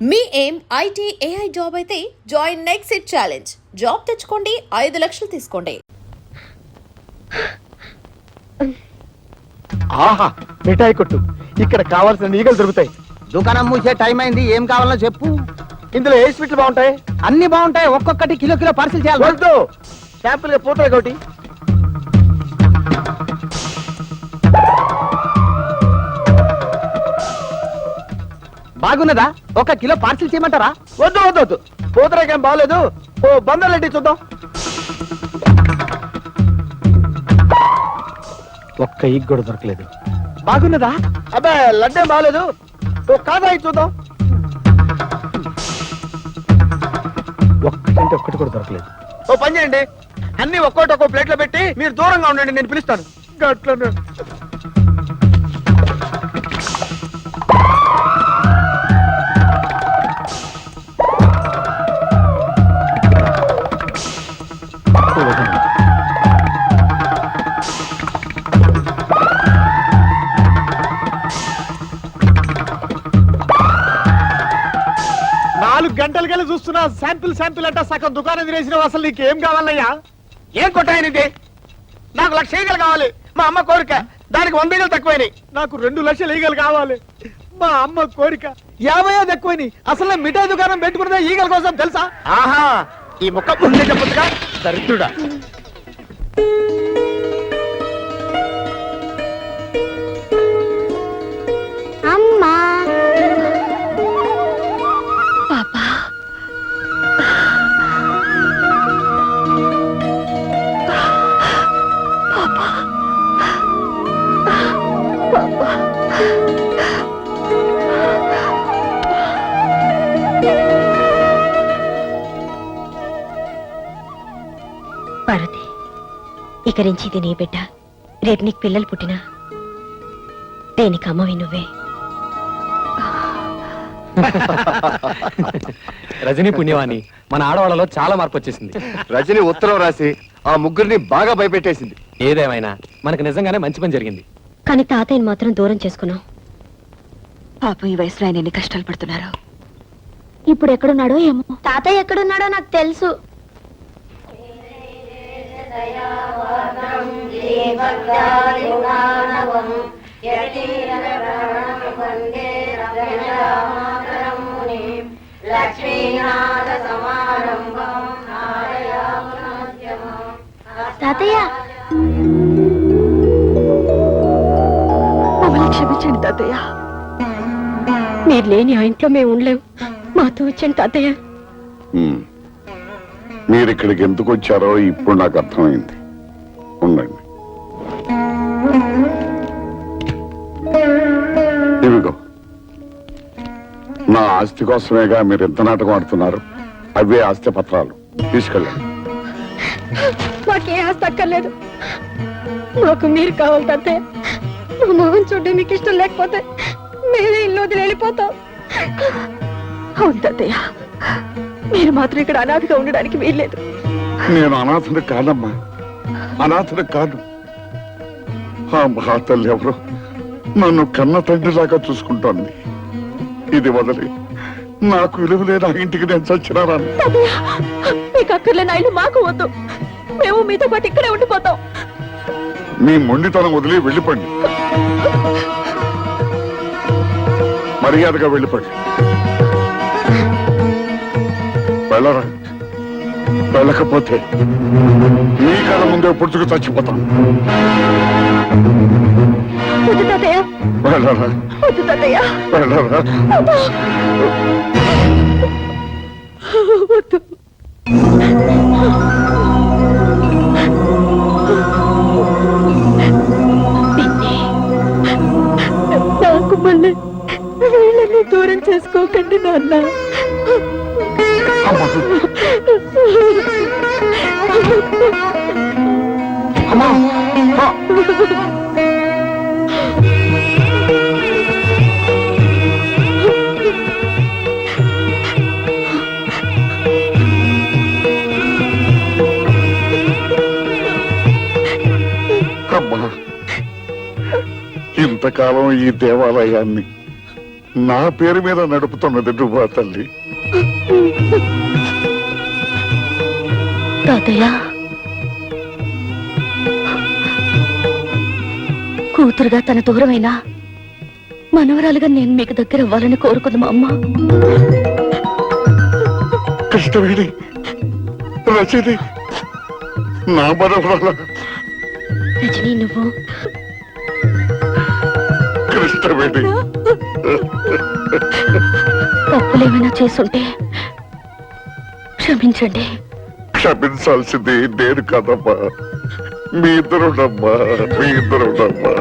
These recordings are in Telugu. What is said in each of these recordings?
మీ ఏం ఐటీ ఏఐ జాబ్ అయితే join next it challenge. Job తెచ్చుకోండి ఐదు లక్షలు తీసుకోండి. ఆహా మిఠాయి కొట్టు. ఇక్కడ కావాల్సిన ఈగలు దొరుకుతాయి. దుకాణం మూసే టైం అయింది ఏం కావాలో చెప్పు. ఇందులో ఏ స్వీట్లు బాగుంటాయి? అన్ని బాగుంటాయి ఒక్కొక్కటి కిలో కిలో పార్సిల్ చేయాలి. వద్దు. శాంపుల్గా పూతలే ఒకటి బాగున్నదా? ఒక కిలో పార్సిల్ చేయమంటారా? వద్దు వద్దు వద్దు. పూతరేకేం బాగలేదు ఓ బందర్లెట్టి చూద్దాం. ఒక్క ఈగ కూడా దొరకలేదు. బాగున్నదా? అబ్బే లడ్డేం బాగలేదు ఓ కాదా ఇది చూద్దాం. ఒక్కటంటే ఒక్కటి కూడా దొరకలేదు. ఓ పని చేయండి. అన్ని ఒక్కోటి ఒక్కో ప్లేట్లో పెట్టి మీరు దూరంగా ఉండండి నేను పిలుస్తాను. గట్లనే. నాలుగు గంటలకెళ్ళి చూస్తున్నా శాంపిల్ శాంపిల్ అంట సగం దుకాణం తినేసిన అసలు నీకు ఏం కావాలయ్యా? ఏం కొట్టాయనిది? నాకు లక్ష ఈగలు కావాలి. మా అమ్మ కోరిక. దానికి వంద ఈగలు తక్కువైనాయి. నాకు రెండు లక్షల ఈగలు కావాలి. మా అమ్మ కోరిక. యాభై తక్కువైనాయి. అసలు మిఠాయి దుకాణం పెట్టుకున్నదే ఈగల కోసం తెలుసా? ఆహా ఈ ముక్క ముందే చెప్పొచ్చుగా. దరిద్రుడా. నుంచి ఇది నీ బిడ్డ. రేపు నీకు పిల్లలు పుట్టినా. దేనికి అమ్మవి నువ్వే? రజనీ పుణ్యవాణి మన ఆడవాళ్ళలో చాలా మార్పు వచ్చేసింది. రజని ఉత్తరం రాసి ఆ ముగ్గురిని బాగా భయపెట్టేసింది. ఏదేమైనా మనకు నిజంగానే మంచి పని జరిగింది. కానీ తాతయ్యని మాత్రం దూరం చేసుకున్నాం. పాపం ఈ వయసులో ఆయన ఎన్ని కష్టాలు పడుతున్నారు. ఇప్పుడు ఎక్కడున్నాడో ఏమో. తాతయ్య ఎక్కడున్నాడో నాకు తెలుసు. తాతయ్య! మమ్మల్ని క్షమించండి తాతయ్య. మీరు లేని ఆ ఇంట్లో మేము ఉండలేము మాతో వచ్చండి తాతయ్య. మీరు ఇక్కడికి ఎందుకు వచ్చారో ఇప్పుడు నాకు అర్థమైంది. ఉండండి. ఆస్తి కోసమేగా మీరు ఎంత నాటకం ఆడుతున్నారు. అవే ఆస్తి పత్రాలు. తీసుకెళ్ళండి. మాకే ఆస్తి అక్కర్లేదు. మాకు మీరు కావాలి తాతయ్య మా మొహం చూడడం మీకు ఇష్టం లేకపోతే మేమే ఇల్లు వదిలి వెళ్ళిపోతాం. అవును తాతయ్య మీరు మాత్రం ఇక్కడ అనాథగా ఉండడానికి వీల్లేదు. నేను అనాథను కాదమ్మా. అనాథను కాదు. ఆ మహాతల్లి ఎవరో నన్ను కన్న తండ్రిలాగా చూసుకుంటోంది. ఇది వదిలి నాకు విలువ ఆ ఇంటికి నేను చచ్చినారాను మీకు అక్కర్లేని ఇల్లు మాకు వద్దు. మేము మీతో పాటు ఇక్కడే ఉండిపోతాం. మీ మొండితనం వదిలి వెళ్ళిపోండి. మర్యాదగా వెళ్ళిపోండి. వెళ్ళరా? వెళ్ళకపోతే మీ కళ ముందే పుడుచుకు చచ్చిపోతాం. వద్దు తాతయ్య. వెళ్ళరా వద్దు. పిన్ని, నాకు మళ్ళీ వీళ్ళని దూరం చేసుకోకండి నాన్న. అమ్మా. ఇంతకాలం ఈ దేవాలయాన్ని. నా పేరు మీద నడుపుతున్నది నువ్వా తల్లి? తాతయ్య. కూతురుగా తన దూరమైనా మనవరాలుగా నేను మీకు దగ్గర అవ్వాలని కోరుకుంది మా అమ్మ. కృష్ణవేణి రచని నా మనవరాల. రజనీ నువ్వు కృష్ణవేణి తప్పులేమైనా చేసుంటే క్షమించండి. క్షమించాల్సింది నేను కదమ్మా. మీ ఇద్దరునమ్మా మీ ఇద్దరునమ్మా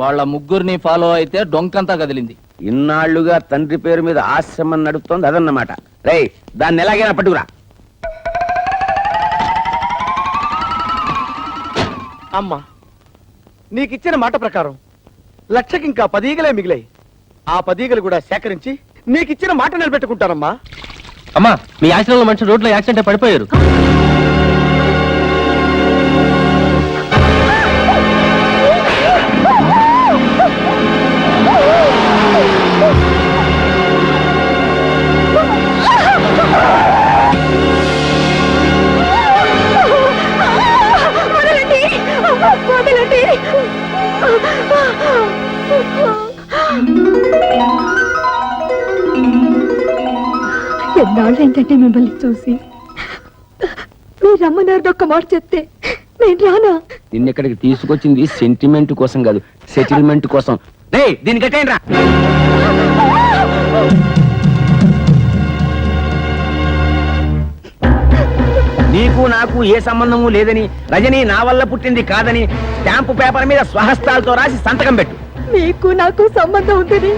వాళ్ళ ముగ్గురిని ఫాలో అయితే డొంకంతా కదిలింది. ఇన్నాళ్ళుగా తండ్రి పేరు మీద ఆశ్రమం నడుపుతోంది అదన్నమాట. రేయ్ దాన్ని ఎలాగైనా పట్టుకురా. అమ్మా నీకిచ్చిన మాట ప్రకారం లక్షకి ఇంకా పదీగలే మిగిలాయి. ఆ పదీగలు కూడా సేకరించి నీకిచ్చిన మాట నిలబెట్టుకుంటానమ్మా. అమ్మా మీ యాక్సిడెంట్ మనిషి రోడ్లో యాక్సిడెంట్ పడిపోయారు. ఏంటంటే మిమ్మల్ని చూసి? మీరు రమ్మన్నారు ఒక్క మాట చెప్తే నేను రానా? నిన్నెక్కడికి తీసుకొచ్చింది సెంటిమెంట్ కోసం కాదు సెటిల్మెంట్ కోసం. దీని దీన్ని కట్టేయండి రా. నీకు నాకు ఏ సంబంధము లేదని రజని నా వల్ల పుట్టింది కాదని స్టాంపు పేపర్ మీద స్వహస్తాలతో రాసి సంతకం పెట్టు. మీకు నాకు సంబంధం ఉందని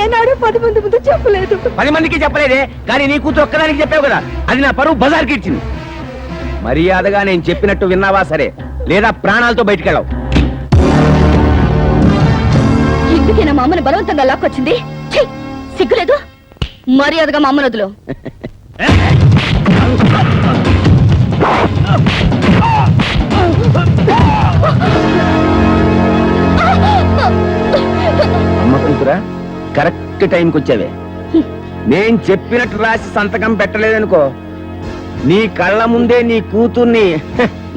ఏనాడు పది మంది ముందు చెప్పలేదు. పది మందికి చెప్పలేదే కానీ నీ కూతురు ఒక్కదానికి చెప్పావు కదా. అది నా పరువు బజార్కి ఇచ్చింది. మర్యాదగా నేను చెప్పినట్టు విన్నావా సరే లేదా ప్రాణాలతో బయటికెళ్ళవు. ఎందుకేనా మా అమ్మని బలవంతంగా లాక్కొచ్చింది. ఛీ! సిగ్గులేదు. మర్యాదగా మా అమ్మను వదులు. అమ్మ కరెక్ట్ టైంకి వచ్చావే నేను చెప్పినట్టు రాసి సంతకం పెట్టలేదనుకో నీ కళ్ళ ముందే నీ కూతుర్ని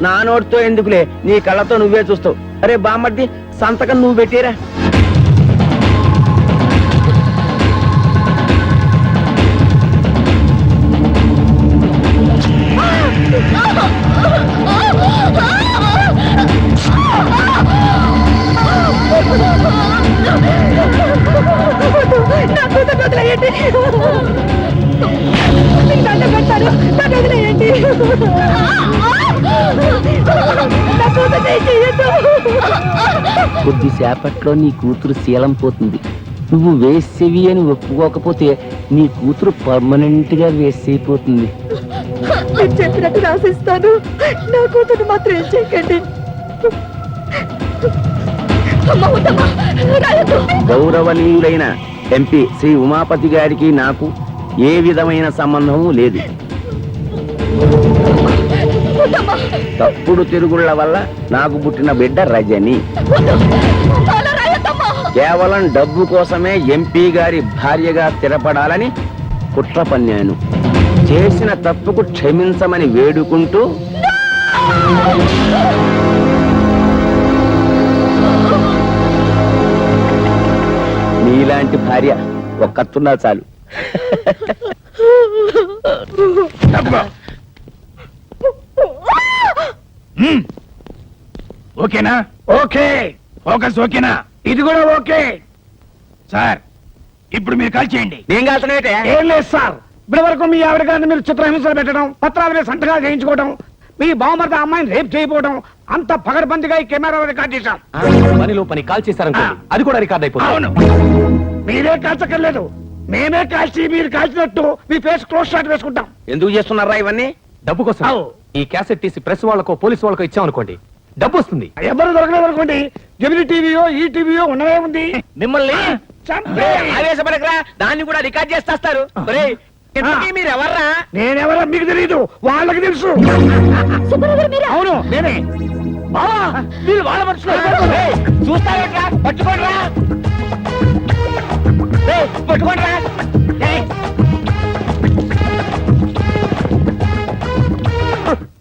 నానోడితో నా నోటితో ఎందుకులే నీ కళ్ళతో నువ్వే చూస్తావు. అరే బామ్మర్ది సంతకం నువ్వు పెట్టిరా. కొద్దిసేపట్లో నీ కూతురు శీలం పోతుంది. నువ్వు వేసేవి అని ఒప్పుకోకపోతే నీ కూతురు పర్మనెంట్గా వేసైపోతుంది చెప్పినట్టు రాసిస్తాను. నా కూతురు మాత్రం ఏం చేయకండి. గౌరవనీయులైన ఎంపీ శ్రీ ఉమాపతి గారికి నాకు ఏ విధమైన సంబంధము లేదు. తప్పుడు తిరుగుళ్ళ వల్ల నాకు పుట్టిన బిడ్డ రజని. కేవలం డబ్బు కోసమే ఎంపీ గారి భార్యగా స్థిరపడాలని కుట్ర పన్నాను. చేసిన తప్పుకు క్షమించమని వేడుకుంటూ నీలాంటి భార్య ఒక్కతున్నా చాలు. ఓకేనా? ఓకే. ఫోకస్ ఓకేనా? ఇది కూడా ఓకే. సార్ ఇప్పుడు మీరు కాల్ చేయండి. నేను కాల్తనేటే ఏం లేదు సార్. ఇప్పటి వరకు మీ ఆవిడ గారిని మీరు చిత్రహింసలు పెట్టడం పత్రాల మీద సంతకాలు చేయించుకోవడం మీ బావమరిది అమ్మాయిని రేప్ చేయకపోవడం అంత పగడబందిగా ఈ కెమెరా రికార్డ్ చేశాం పనిలో పని కాల్ చేశారనుకోండి. అది కూడా రికార్డ్ అయిపోతుంది. అవును. మీరే కాల్చక్కర్లేదు. మేమే కాల్చి మీరు కాల్చినట్టు మీ ఫేస్ క్లోజ్ షాట్ వేసుకుంటాం. ఎందుకు చేస్తున్నారా ఇవన్నీ? డబ్బు కోసం. అవు. ఈ క్యాసెట్ తీసి ప్రెస్ వాళ్ళకో పోలీస్ వాళ్ళకో ఇచ్చామనుకోండి డబ్బు వస్తుంది. ఎవరు దొరకలేదు అనుకోండి. జమిని టీవీయో ఈ టీవీయో ఉన్నదే ఉంది. మిమ్మల్ని చంపేయ్. ఆవేశపడకరా. దాన్ని కూడా రికార్డ్ చేస్తారు మీరు ఎవర్రా నేనెవరో మీకు తెలియదు వాళ్ళకి తెలుసు. అవును నేనే. బావా వీళ్ళు వాళ్ళ మనుషులు. చూస్తారా పట్టుకోండిరా. ఏయ్, పట్టుకోండిరా. ఏయ్,